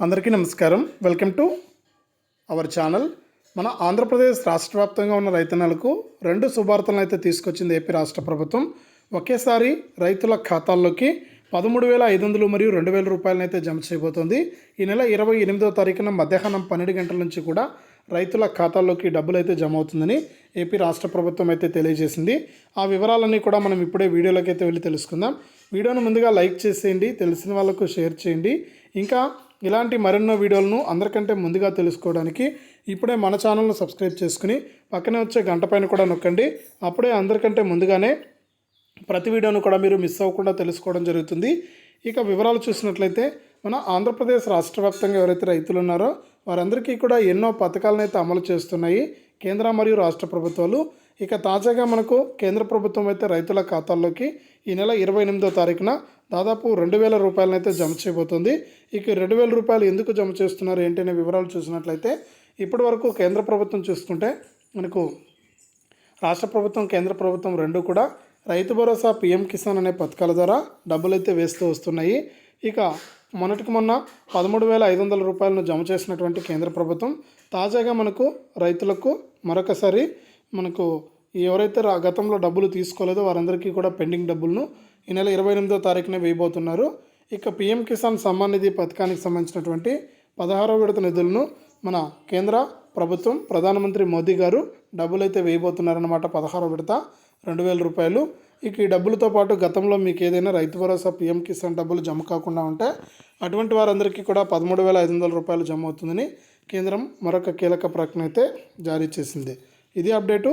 అందరికీ నమస్కారం. Welcome to our channel మన ఆంధ్రప్రదేశ్ రాష్ట్ర వ్యాప్తంగా ఉన్న రైతన్నలకు రెండు శుభార్తలను అయితే తీసుకొచ్చింది ఏపీ రాష్ట్ర ప్రభుత్వం. ఒకేసారి రైతుల ఖాతాల్లోకి పదమూడు వేల ఐదు వందలు మరియు రెండు వేల రూపాయలను అయితే జమ చేయబోతోంది. ఈ నెల ఇరవై ఎనిమిదో తారీఖున మధ్యాహ్నం పన్నెండు గంటల నుంచి కూడా రైతుల ఖాతాల్లోకి డబ్బులు అయితే జమ అవుతుందని ఏపీ రాష్ట్ర ప్రభుత్వం అయితే తెలియజేసింది. ఆ వివరాలన్నీ కూడా మనం ఇప్పుడే వీడియోలోకి అయితే వెళ్ళి తెలుసుకుందాం. వీడియోను ముందుగా లైక్ చేసేయండి తెలిసిన వాళ్ళకు షేర్ చేయండి. ఇంకా ఇలాంటి మరెన్నో వీడియోలను అందరికంటే ముందుగా తెలుసుకోవడానికి ఇప్పుడే మన ఛానల్ను సబ్స్క్రైబ్ చేసుకుని పక్కనే వచ్చే గంట పైన కూడా నొక్కండి. అప్పుడే అందరికంటే ముందుగానే ప్రతి వీడియోను కూడా మీరు మిస్ అవ్వకుండా తెలుసుకోవడం జరుగుతుంది. ఇక వివరాలు చూసినట్లయితే మన ఆంధ్రప్రదేశ్ రాష్ట్ర వ్యాప్తంగా ఎవరైతే రైతులు ఉన్నారో వారందరికీ కూడా ఎన్నో పథకాలను అయితే అమలు చేస్తున్నాయి కేంద్ర మరియు రాష్ట్ర ప్రభుత్వాలు. ఇక తాజాగా మనకు కేంద్ర ప్రభుత్వం అయితే రైతుల ఖాతాల్లోకి ఈ నెల ఇరవై ఎనిమిదో తారీఖున దాదాపు రెండు వేల రూపాయలనైతే జమ చేయబోతుంది. ఇక రెండు వేల రూపాయలు ఎందుకు జమ చేస్తున్నారు ఏంటనే వివరాలు చూసినట్లయితే ఇప్పటి వరకు కేంద్ర ప్రభుత్వం చూసుకుంటే మనకు రాష్ట్ర ప్రభుత్వం కేంద్ర ప్రభుత్వం రెండు కూడా రైతు భరోసా పీఎం కిసాన్ అనే పథకాల ద్వారా డబ్బులు అయితే వేస్తూ వస్తున్నాయి. ఇక మొన్నటికి మొన్న పదమూడు వేల ఐదు వందల రూపాయలను జమ చేసినటువంటి కేంద్ర ప్రభుత్వం తాజాగా మనకు రైతులకు మరొకసారి మనకు ఎవరైతే గతంలో డబ్బులు తీసుకోలేదో వారందరికీ కూడా పెండింగ్ డబ్బులను ఈ నెల ఇరవై ఎనిమిదో తారీఖున వేయబోతున్నారు. ఇక పిఎం కిసాన్ సమ్మాన్ నిధి పథకానికి సంబంధించినటువంటి పదహారవ విడత నిధులను మన కేంద్ర ప్రభుత్వం ప్రధానమంత్రి మోదీ గారు డబ్బులు అయితే వేయబోతున్నారన్నమాట పదహారో విడత రెండు వేల రూపాయలు. ఇక ఈ డబ్బులతో పాటు గతంలో మీకు ఏదైనా రైతు భరోసా పిఎం కిసాన్ డబ్బులు జమ కాకుండా ఉంటే అటువంటి వారందరికీ కూడా పదమూడు వేల ఐదు వందల రూపాయలు జమ అవుతుందని కేంద్రం మరొక కీలక ప్రకటన అయితే జారీ చేసింది. ఇది అప్డేటు.